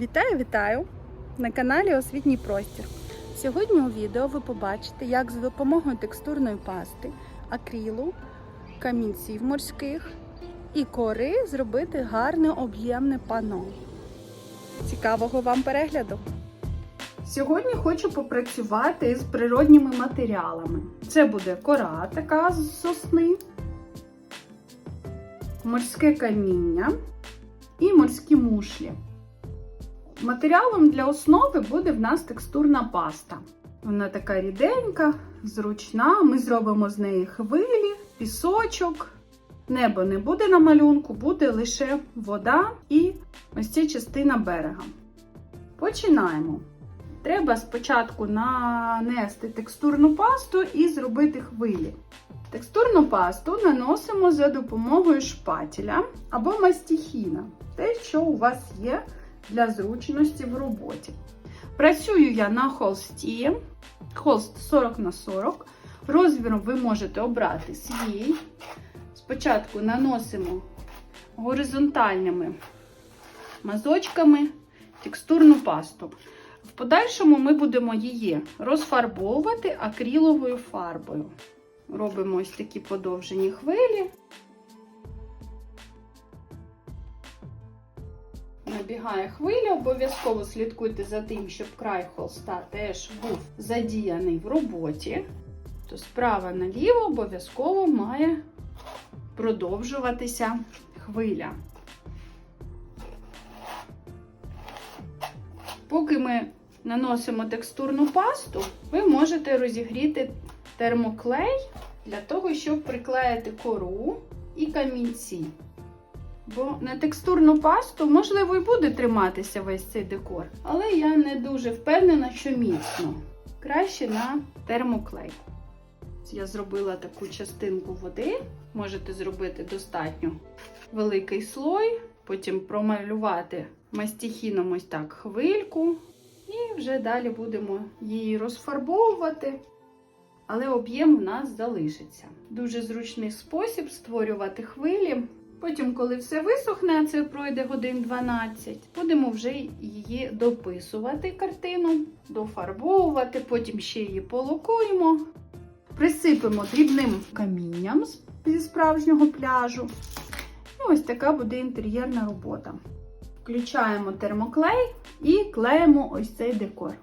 Вітаю, вітаю! На каналі Освітній простір. Сьогодні у відео ви побачите, як за допомогою текстурної пасти, акрилу, камінців морських і кори зробити гарне об'ємне пано. Цікавого вам перегляду! Сьогодні хочу попрацювати з природніми матеріалами. Це буде кора така з сосни, морське каміння і морські мушлі. Матеріалом для основи буде в нас текстурна паста. Вона така ріденька, зручна. Ми зробимо з неї хвилі, пісочок. Небо не буде на малюнку, буде лише вода і ось ця частина берега. Починаємо. Треба спочатку нанести текстурну пасту і зробити хвилі. Текстурну пасту наносимо за допомогою шпателя або мастихіна, те, що у вас є для зручності в роботі. Працюю я на холсті, холст 40 на 40. Розмір ви можете обрати свій. Спочатку наносимо горизонтальними мазочками текстурну пасту. В подальшому ми будемо її розфарбовувати акриловою фарбою. Робимо ось такі подовжені хвилі. Набігає хвиля, обов'язково слідкуйте за тим, щоб край холста теж був задіяний в роботі. То справа наліво обов'язково має продовжуватися хвиля. Поки ми наносимо текстурну пасту, ви можете розігріти термоклей для того, щоб приклеїти кору і камінці. Бо на текстурну пасту, можливо, і буде триматися весь цей декор, але я не дуже впевнена, що міцно. Краще на термоклей. Я зробила таку частинку води. Можете зробити достатньо великий слой, потім промалювати мастихіном ось так хвильку. І вже далі будемо її розфарбовувати. Але об'єм в нас залишиться. Дуже зручний спосіб створювати хвилі. Потім, коли все висохне, це пройде годин 12, будемо вже її дописувати картину, дофарбовувати, потім ще її полокуємо, присипемо дрібним камінням зі справжнього пляжу. І ось така буде інтер'єрна робота. Включаємо термоклей і клеїмо ось цей декор.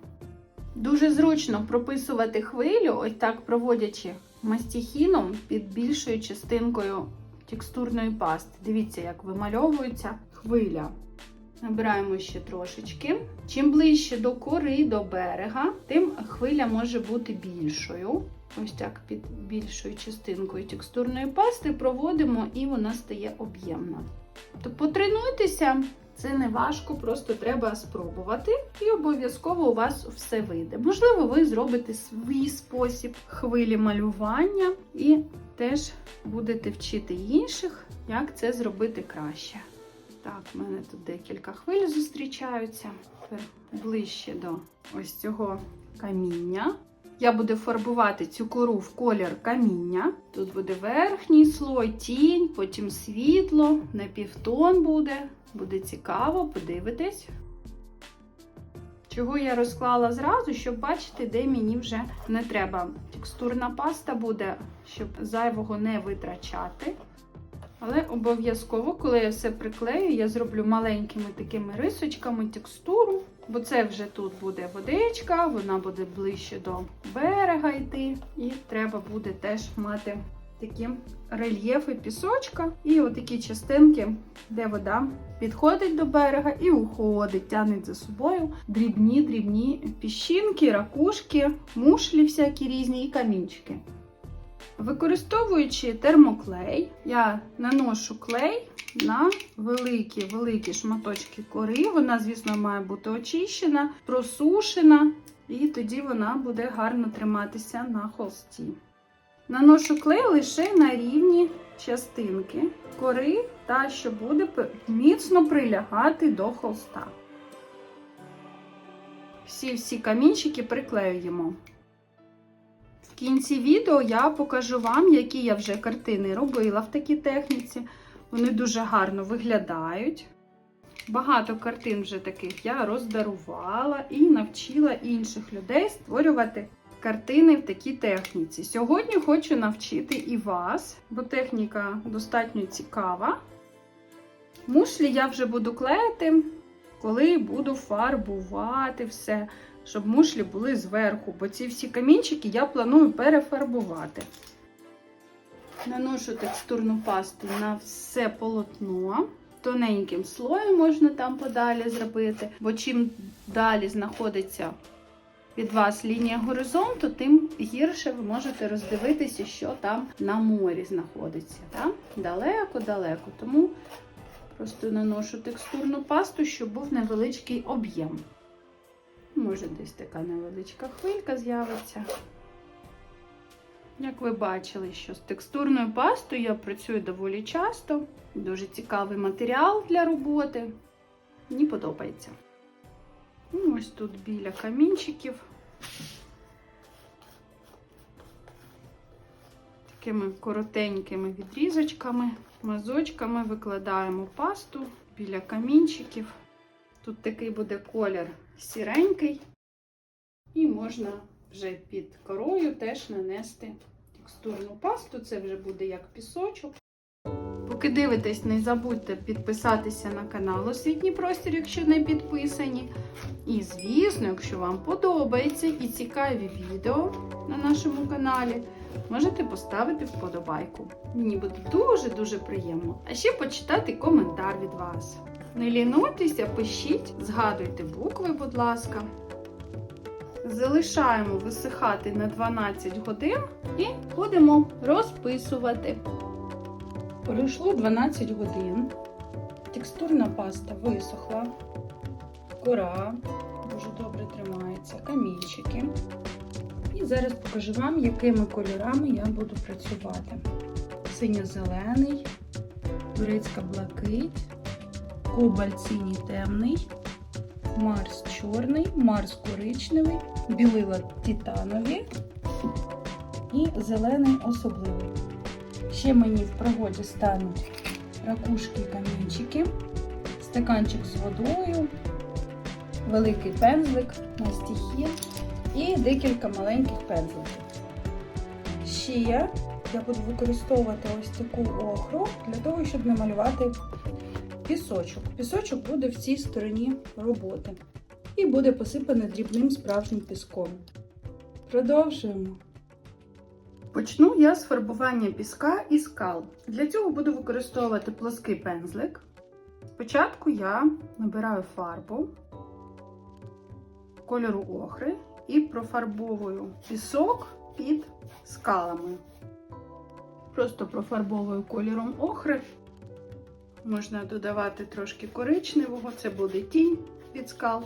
Дуже зручно прописувати хвилю, ось так проводячи мастихіном під більшою частинкою текстурної пасти. Дивіться, як вимальовується хвиля. Набираємо ще трошечки. Чим ближче до кори, до берега, тим хвиля може бути більшою. Ось так під більшою частинкою текстурної пасти проводимо і вона стає об'ємна. То потренуйтеся, це не важко, просто треба спробувати, і обов'язково у вас все вийде. Можливо, ви зробите свій спосіб хвилі малювання і теж будете вчити інших, як це зробити краще. Так, в мене тут декілька хвиль зустрічаються. Тепер ближче до ось цього каміння. Я буду фарбувати цю кору в колір каміння. Тут буде верхній слой, тінь, потім світло, напівтон буде. Буде цікаво, подивитись. Чого я розклала зразу, щоб бачити, де мені вже не треба. Текстурна паста буде, щоб зайвого не витрачати. Але обов'язково, коли я все приклею, я зроблю маленькими такими рисочками текстуру, бо це вже тут буде водичка, вона буде ближче до берега йти. І треба буде теж мати такі рельєфи пісочка і отакі частинки, де вода підходить до берега і уходить, тягнеть за собою дрібні-дрібні піщинки, ракушки, мушлі всякі різні і камінчики. Використовуючи термоклей, я наношу клей на великі-великі шматочки кори. Вона, звісно, має бути очищена, просушена, і тоді вона буде гарно триматися на холсті. Наношу клей лише на рівні частинки кори, та що буде міцно прилягати до холста. Всі-всі камінчики приклеюємо. В кінці відео я покажу вам, які я вже картини робила в такій техніці. Вони дуже гарно виглядають. Багато картин вже таких я роздарувала і навчила інших людей створювати картини в такій техніці. Сьогодні хочу навчити і вас, бо техніка достатньо цікава. Мушлі я вже буду клеїти, коли буду фарбувати все, щоб мушлі були зверху, бо ці всі камінчики я планую перефарбувати. Наношу текстурну пасту на все полотно. Тоненьким слоєм можна там подалі зробити, бо чим далі знаходиться від вас лінія горизонту, тим гірше ви можете роздивитися, що там на морі знаходиться. Далеко-далеко. Тому просто наношу текстурну пасту, щоб був невеличкий об'єм. Може, десь така невеличка хвилька з'явиться. Як ви бачили, що з текстурною пастою я працюю доволі часто. Дуже цікавий матеріал для роботи. Мені подобається. Ну, Ось тут біля камінчиків. Такими коротенькими відрізочками, мазочками викладаємо пасту біля камінчиків. Тут такий буде колір сіренький, і можна вже під корою теж нанести текстурну пасту. Це вже буде як пісочок. Поки дивитесь, не забудьте підписатися на канал Освітній простір, якщо не підписані. І, звісно, якщо вам подобається і цікаві відео на нашому каналі, можете поставити вподобайку. Мені буде дуже-дуже приємно. А ще почитати коментар від вас. Не лінуйтеся, пишіть, згадуйте букви, будь ласка. Залишаємо висихати на 12 годин і будемо розписувати. Пройшло 12 годин. Текстурна паста висохла, кора дуже добре тримається, камінчики. І зараз покажу вам, якими кольорами я буду працювати. Синьо-зелений, турецька блакить, кобальт синій темний, Марс чорний, Марс коричневий, білила титанові і зелений особливий. Ще мені в пригоді стануть ракушки і камінчики, стаканчик з водою, великий пензлик на стихі і декілька маленьких пензликів. Ще я буду використовувати ось таку охру для того, щоб намалювати пісочок. Пісочок буде в цій стороні роботи і буде посипаний дрібним справжнім піском. Продовжуємо. Почну я з фарбування піска і скал. Для цього буду використовувати плоский пензлик. Спочатку я набираю фарбу кольору охри і профарбовую пісок під скалами. Просто профарбовую кольором охри. Можна додавати трошки коричневого, це буде тінь від скал.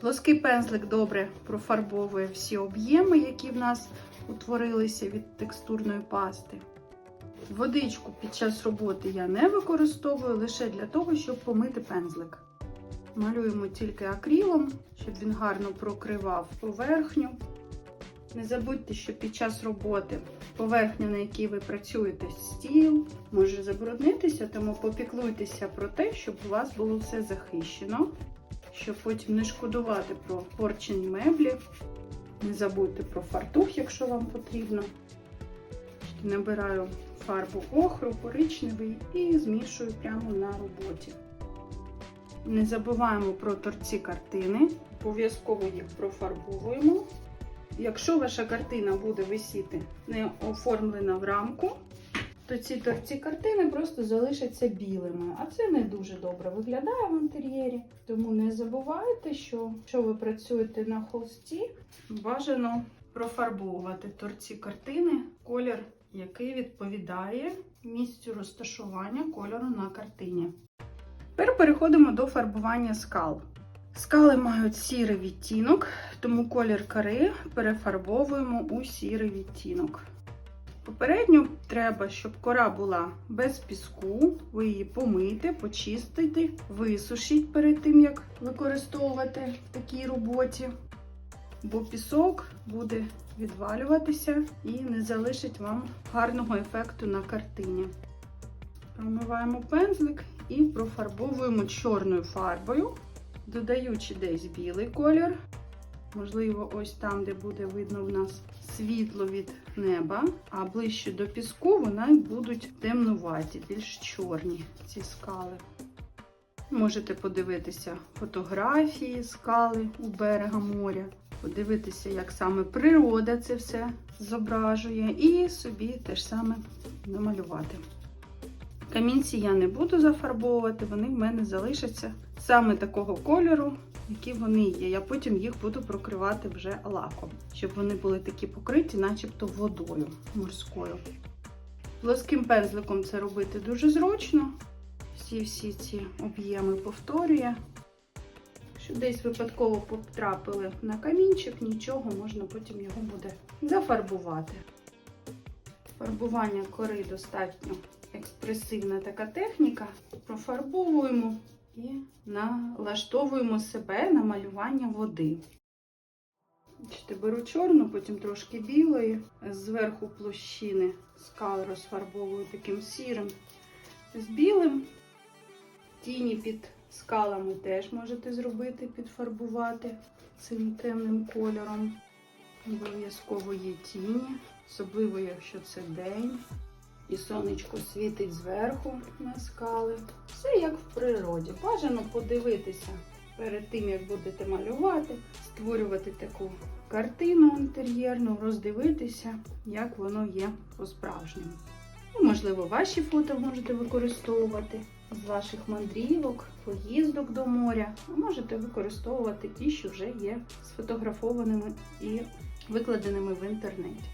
Плоский пензлик добре профарбовує всі об'єми, які в нас утворилися від текстурної пасти. Водичку під час роботи я не використовую лише для того, щоб помити пензлик. Малюємо тільки акрилом, щоб він гарно прокривав поверхню. Не забудьте, що під час роботи поверхня, на якій ви працюєте, стіл, може забруднитися, тому попіклуйтеся про те, щоб у вас було все захищено, щоб потім не шкодувати про порчені меблі. Не забудьте про фартух, якщо вам потрібно. Набираю фарбу охру, коричневий і змішую прямо на роботі. Не забуваємо про торці картини, обов'язково їх профарбовуємо. Якщо ваша картина буде висіти не оформлена в рамку, то ці торці картини просто залишаться білими. А це не дуже добре виглядає в інтер'єрі. Тому не забувайте, що якщо ви працюєте на холсті, бажано профарбовувати торці картини колір, який відповідає місцю розташування кольору на картині. Тепер переходимо до фарбування скал. Скали мають сірий відтінок, тому колір кори перефарбовуємо у сірий відтінок. Попередньо треба, щоб кора була без піску, ви її помийте, почистите, висушіть перед тим, як використовувати в такій роботі, бо пісок буде відвалюватися і не залишить вам гарного ефекту на картині. Промиваємо пензлик і профарбовуємо чорною фарбою, додаючи десь білий колір. Можливо, ось там, де буде видно в нас світло від неба, а ближче до піску вони будуть темнуваті, більш чорні ці скали. Можете подивитися фотографії скали у берега моря, подивитися, як саме природа це все зображує, і собі теж саме намалювати. Камінці я не буду зафарбовувати, вони в мене залишаться саме такого кольору, які вони є. Я потім їх буду прокривати вже лаком, щоб вони були такі покриті, начебто водою морською. Плоским пензликом це робити дуже зручно. Всі всі ці об'єми повторює. Якщо десь випадково потрапили на камінчик, нічого, можна потім його буде зафарбувати. Фарбування кори достатньо експресивна така техніка. Профарбовуємо і налаштовуємо себе на малювання води. Бачите, беру чорну, потім трошки білої, зверху площини скал розфарбовую таким сірим з білим. Тіні під скалами теж можете зробити, підфарбувати цим темним кольором. Обов'язково є тіні, особливо, якщо це день. І сонечко світить зверху на скали. Все як в природі. Бажано подивитися перед тим, як будете малювати, створювати таку картину інтер'єрну, роздивитися, як воно є по-справжньому. Ну, можливо, ваші фото можете використовувати з ваших мандрівок, поїздок до моря. Можете використовувати ті, що вже є сфотографованими і викладеними в інтернеті.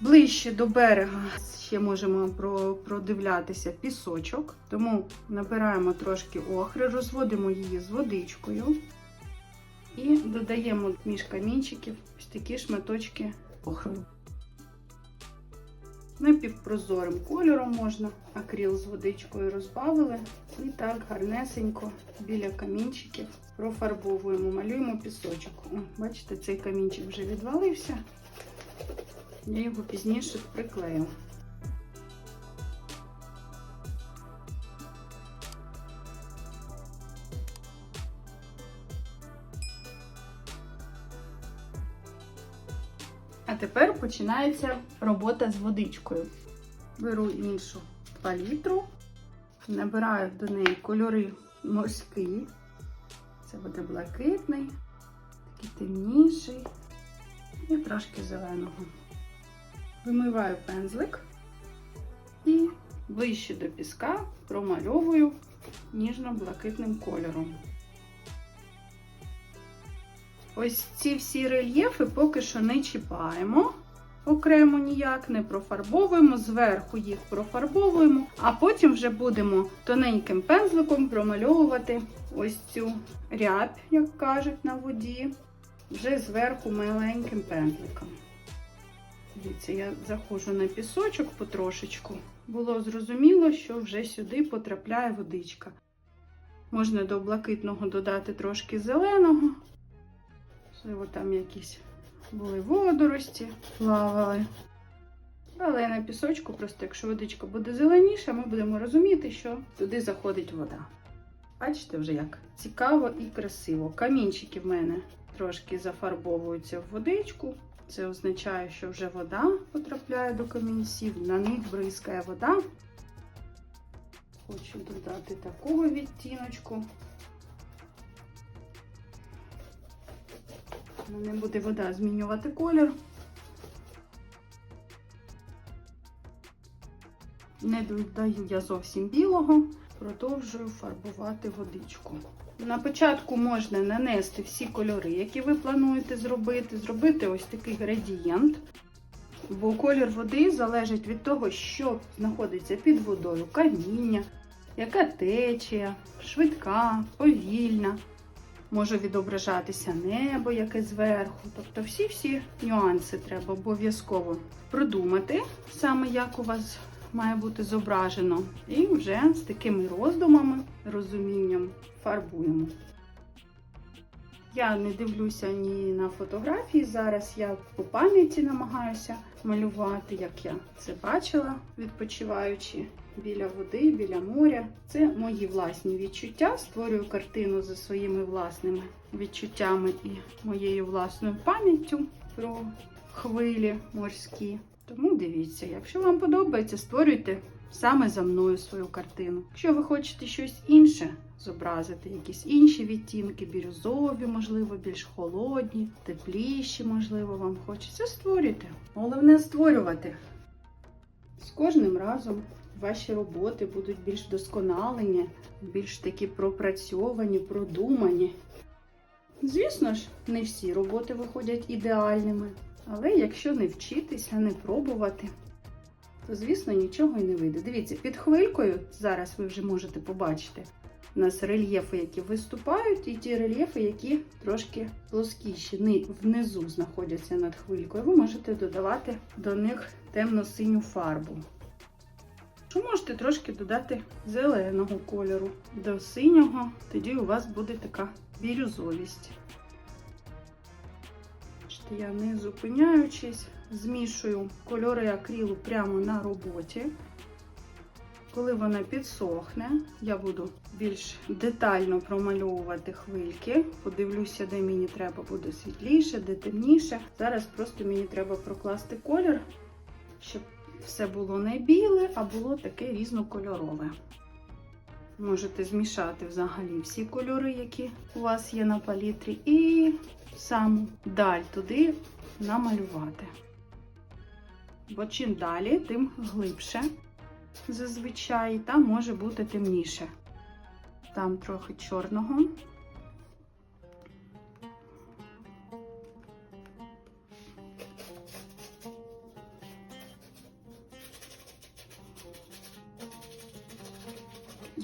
Ближче до берега ще можемо продивлятися пісочок, тому набираємо трошки охри, розводимо її з водичкою і додаємо між камінчиків ось такі шматочки охри. Напівпрозорим кольором можна акріл з водичкою розбавили. І так гарнесенько біля камінчиків профарбовуємо, малюємо пісочок. О, бачите, цей камінчик вже відвалився. Я його пізніше приклею. А тепер починається робота з водичкою. Беру іншу палітру, набираю до неї кольори морські. Це буде блакитний, такий темніший і трошки зеленого. Вимиваю пензлик і ближче до піска промальовую ніжно-блакитним кольором. Ось ці всі рельєфи поки що не чіпаємо. Окремо ніяк не профарбовуємо, зверху їх профарбовуємо, а потім вже будемо тоненьким пензликом промальовувати ось цю рябь, як кажуть, на воді, вже зверху маленьким пензликом. Дивіться, я заходжу на пісочок потрошечку. Було зрозуміло, що вже сюди потрапляє водичка. Можна до блакитного додати трошки зеленого. Можливо, там якісь були водорості, плавали. Але на пісочку, просто якщо водичка буде зеленіша, ми будемо розуміти, що туди заходить вода. Бачите вже як цікаво і красиво. Камінчики в мене трошки зафарбовуються в водичку. Це означає, що вже вода потрапляє до камінців, на них бризкає вода. Хочу додати такого відтіночку. Не буде вода змінювати колір. Не додаю я зовсім білого, продовжую фарбувати водичку. На початку можна нанести всі кольори, які ви плануєте зробити. Зробити ось такий градієнт. Бо колір води залежить від того, що знаходиться під водою, каміння, яка течія, швидка, повільна. Може відображатися небо, яке зверху. Тобто всі-всі нюанси треба обов'язково продумати, саме як у вас має бути зображено. І вже з такими роздумами, розумінням фарбуємо. Я не дивлюся ні на фотографії. Зараз я по пам'яті намагаюся малювати, як я це бачила, відпочиваючи біля води, біля моря. Це мої власні відчуття. Створюю картину за своїми власними відчуттями і моєю власною пам'яттю про хвилі морські. Тому дивіться, якщо вам подобається, створюйте саме за мною свою картину. Якщо ви хочете щось інше зобразити, якісь інші відтінки, бірюзові, можливо, більш холодні, тепліші, можливо, вам хочеться, створюйте. Головне створювати. З кожним разом ваші роботи будуть більш досконалені, більш такі пропрацьовані, продумані. Звісно ж, не всі роботи виходять ідеальними, але якщо не вчитися, не пробувати, то, звісно, нічого і не вийде. Дивіться, під хвилькою, зараз ви вже можете побачити, у нас рельєфи, які виступають, і ті рельєфи, які трошки плоскіші, внизу знаходяться над хвилькою. Ви можете додавати до них темно-синю фарбу. Що можете трошки додати зеленого кольору до синього, тоді у вас буде така бірюзовість. Бачите, Я не зупиняючись, змішую кольори акрилу прямо на роботі. Коли вона підсохне, я буду більш детально промальовувати хвильки. Подивлюся, де мені треба буде світліше, де темніше. Зараз просто мені треба прокласти колір, щоб все було не біле, а було таке різнокольорове. Можете змішати взагалі всі кольори, які у вас є на палітрі, і саму даль туди намалювати. Бо чим далі, тим глибше зазвичай, там може бути темніше. Там трохи чорного.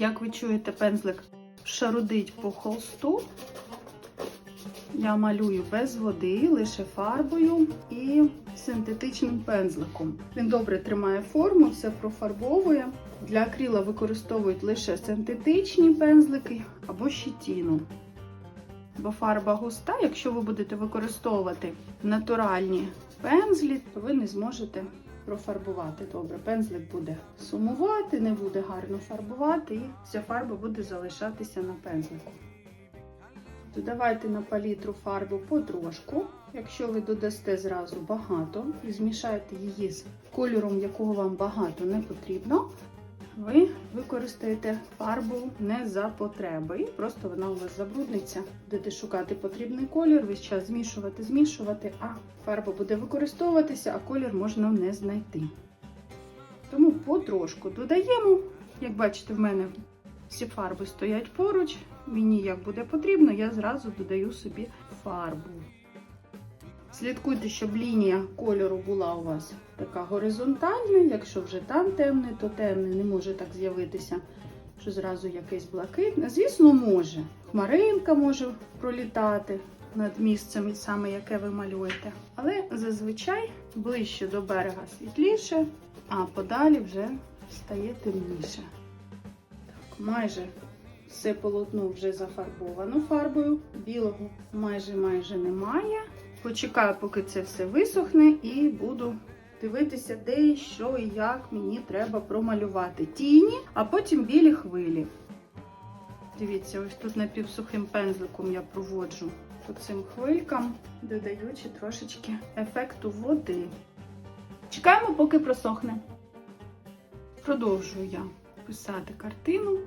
Як ви чуєте, пензлик шарудить по холсту. Я малюю без води, лише фарбою і синтетичним пензликом. Він добре тримає форму, все профарбовує. Для акрила використовують лише синтетичні пензлики або щетіну. Бо фарба густа, якщо ви будете використовувати натуральні пензлі, то ви не зможете профарбувати добре. Пензлик буде сумувати, не буде гарно фарбувати, і вся фарба буде залишатися на пензлику. Додавайте на палітру фарбу потрошку. Якщо ви додасте зразу багато і змішаєте її з кольором, якого вам багато не потрібно, ви використаєте фарбу не за потреби. І просто вона у вас забрудниться. Будете шукати потрібний колір, весь час змішувати, змішувати, а фарба буде використовуватися, а колір можна не знайти. Тому потрошку додаємо. Як бачите, в мене всі фарби стоять поруч. Мені як буде потрібно, я зразу додаю собі фарбу. Слідкуйте, щоб лінія кольору була у вас така горизонтальна. Якщо вже там темне, то темне не може так з'явитися, що зразу якесь блакитне. Звісно, може. Хмаринка може пролітати над місцем, саме яке ви малюєте. Але зазвичай ближче до берега світліше, а подалі вже стає темніше. Так, майже все полотно вже зафарбовано фарбою. Білого майже майже немає. Почекаю, поки це все висохне, і буду дивитися, де і що і як мені треба промалювати тіні, а потім білі хвилі. Дивіться, ось тут напівсухим пензликом я проводжу по цим хвилькам, додаючи трошечки ефекту води. Чекаємо, поки просохне. Продовжую я писати картину.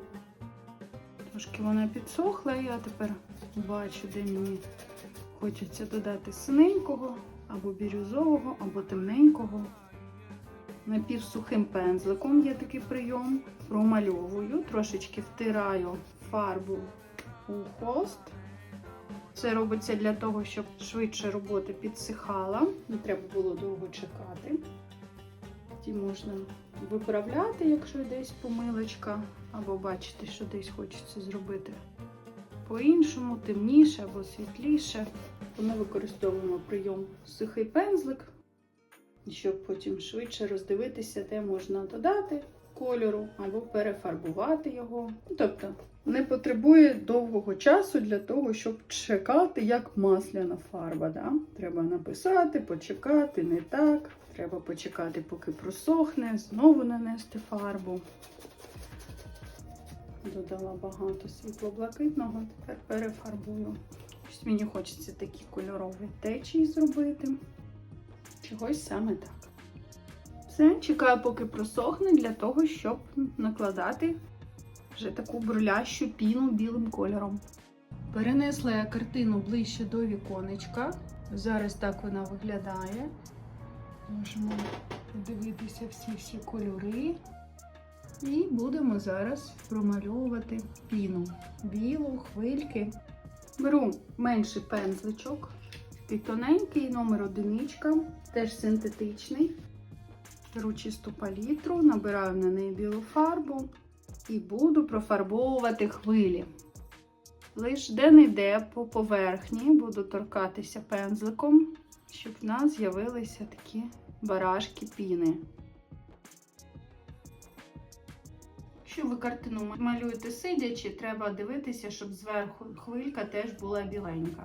Трошки вона підсохла, і я тепер бачу, де мені хочеться додати синенького, або бірюзового, або темненького. Напівсухим пензликом є такий прийом. Промальовую, трошечки втираю фарбу у холст. Це робиться для того, щоб швидше робота підсихала. Не треба було довго чекати. Ті можна виправляти, якщо десь помилочка, або бачите, що десь хочеться зробити по-іншому, темніше або світліше. Ми використовуємо прийом сухий пензлик, щоб потім швидше роздивитися, де можна додати кольору або перефарбувати його. Тобто не потребує довгого часу для того, щоб чекати, як масляна фарба. Да? Треба написати, почекати, не так. Треба почекати, поки просохне, знову нанести фарбу. Додала багато світло-блакитного, тепер перефарбую. Щось мені хочеться такі кольорові течії зробити. Чогось саме так. Все, чекаю, поки просохне, для того, щоб накладати вже таку бурлящу піну білим кольором. Перенесла я картину ближче до віконечка. Зараз так вона виглядає. Можемо подивитися всі-всі кольори. І будемо зараз промальовувати піну. Білу, хвильки. Беру менший пензличок, такий тоненький, номер одиничка, теж синтетичний. Беру чисту палітру, набираю на неї білу фарбу і буду профарбовувати хвилі. Лиш де-не-де по поверхні буду торкатися пензликом, щоб в нас з'явилися такі барашки піни. Якщо ви картину малюєте сидячи, треба дивитися, щоб зверху хвилька теж була біленька.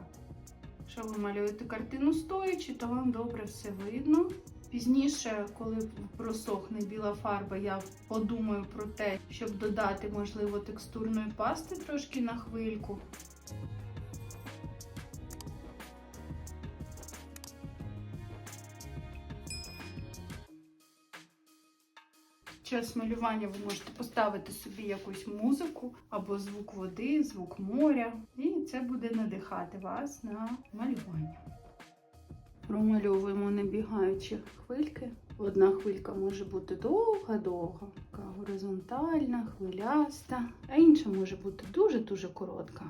Якщо ви малюєте картину стоячи, то вам добре все видно. Пізніше, коли просохне біла фарба, я подумаю про те, щоб додати, можливо, текстурної пасти трошки на хвильку. Час малювання ви можете поставити собі якусь музику або звук води, звук моря, і це буде надихати вас на малювання. Промальовуємо набігаючі хвильки. Одна хвилька може бути довга-довга, така горизонтальна, хвиляста, а інша може бути дуже-дуже коротка.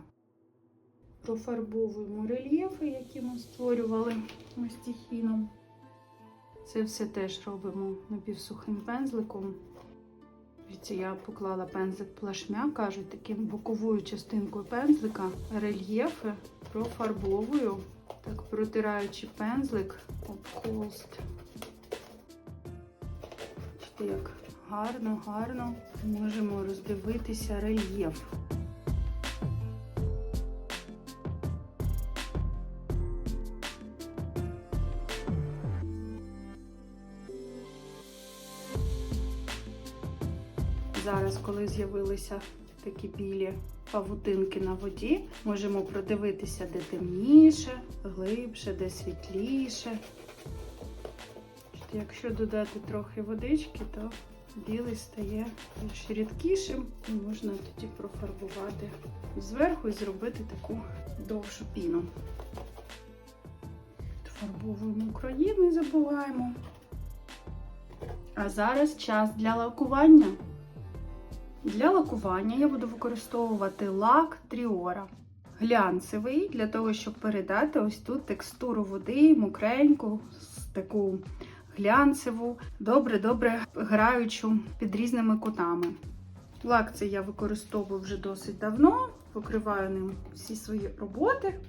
Профарбовуємо рельєфи, які ми створювали мастихіном. Це все теж робимо напівсухим пензликом. Дивіться, я поклала пензлик плашмя, кажуть, таким боковою частинкою пензлика рельєфи профарбовую, так протираючи пензлик об холст. Бачите, як гарно, гарно можемо роздивитися рельєф. З'явилися такі білі павутинки на воді, можемо продивитися, де темніше, глибше, де світліше. Якщо додати трохи водички, то білий стає більш рідкішим і можна тоді профарбувати зверху і зробити таку довшу піну. Фарбовуємо краї, не забуваємо. А зараз час для лакування. Для лакування я буду використовувати лак Тріора. Глянцевий, для того, щоб передати ось тут текстуру води, мокреньку, таку глянцеву, добре-добре граючу під різними кутами. Лак цей я використовую вже досить давно, покриваю ним всі свої роботи.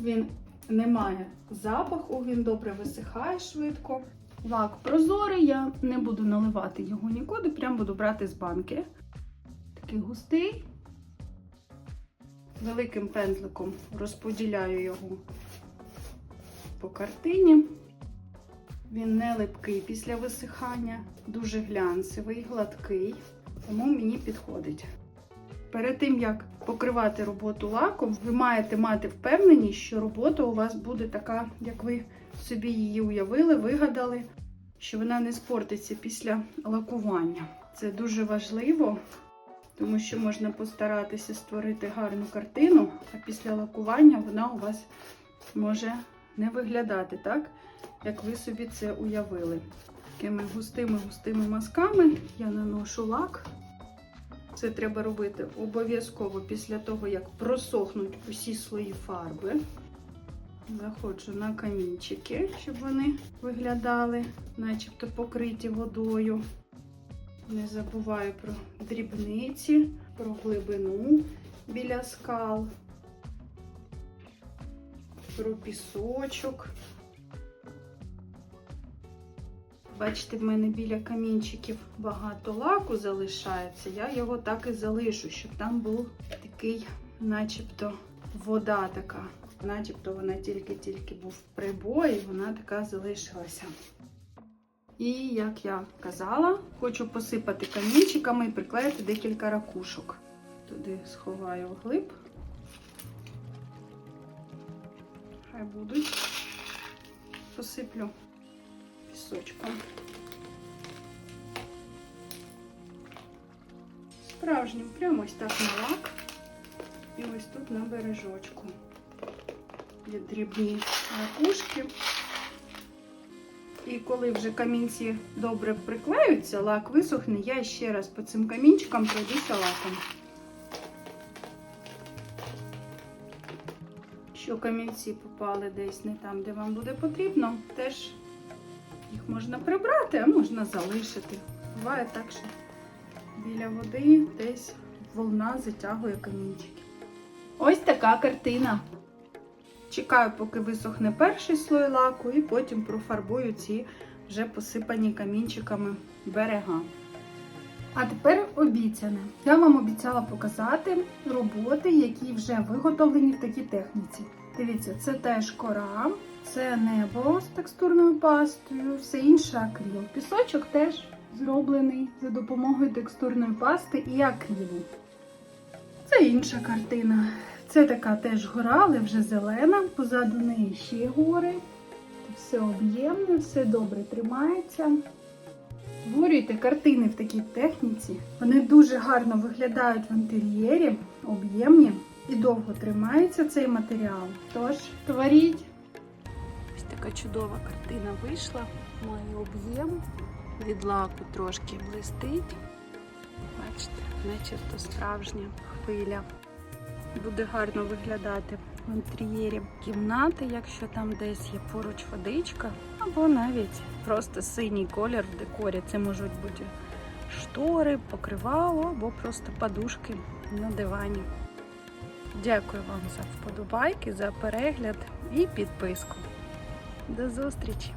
Він не має запаху, він добре висихає швидко. Лак прозорий, я не буду наливати його нікуди, прям буду брати з банки. Такий густий. Великим пензликом розподіляю його по картині. Він не липкий після висихання, дуже глянцевий, гладкий, тому мені підходить. Перед тим, як покривати роботу лаком, ви маєте мати впевненість, що робота у вас буде така, як ви собі її уявили, вигадали, що вона не спортиться після лакування. Це дуже важливо, тому що можна постаратися створити гарну картину, а після лакування вона у вас може не виглядати так, як ви собі це уявили. Такими густими-густими мазками я наношу лак. Це треба робити обов'язково після того, як просохнуть усі слої фарби. Заходжу на камінчики, щоб вони виглядали, начебто покриті водою. Не забуваю про дрібниці, про глибину біля скал, про пісочок. Бачите, в мене біля камінчиків багато лаку залишається. Я його так і залишу, щоб там був такий, начебто, вода така. Начебто вона тільки-тільки був прибой, і вона така залишилася. І як я казала, хочу посипати камінчиками і приклеїти декілька ракушок. Туди сховаю вглиб. Хай будуть. Посиплю пісочком. Справжнім, прямо ось так на лак. І ось тут на бережочку. Є дрібні ракушки. І коли вже камінці добре приклеються, лак висохне, я ще раз по цим камінчикам пройдуся лаком. Якщо камінці попали десь не там, де вам буде потрібно, теж можна прибрати, а можна залишити. Буває так, що біля води десь волна затягує камінчики. Ось така картина. Чекаю, поки висохне перший слой лаку, і потім профарбую ці вже посипані камінчиками берега. А тепер обіцяне. Я вам обіцяла показати роботи, які вже виготовлені в такій техніці. Дивіться, це теж кора, це небо з текстурною пастою, все інше акріл. Пісочок теж зроблений за допомогою текстурної пасти і акрилу. Це інша картина. Це така теж гора, але вже зелена. Позаду неї ще гори. Все об'ємне, все добре тримається. Створюйте картини в такій техніці. Вони дуже гарно виглядають в інтер'єрі, об'ємні і довго тримається цей матеріал. Тож, творіть. Ось така чудова картина вийшла. Має об'єм. Від лаку трошки блистить. Бачите, начебто справжня хвиля. Буде гарно виглядати в інтер'єрі кімнати, якщо там десь є поруч водичка, або навіть просто синій колір в декорі. Це можуть бути штори, покривало або просто подушки на дивані. Дякую вам за вподобайки, за перегляд і підписку. До зустрічі!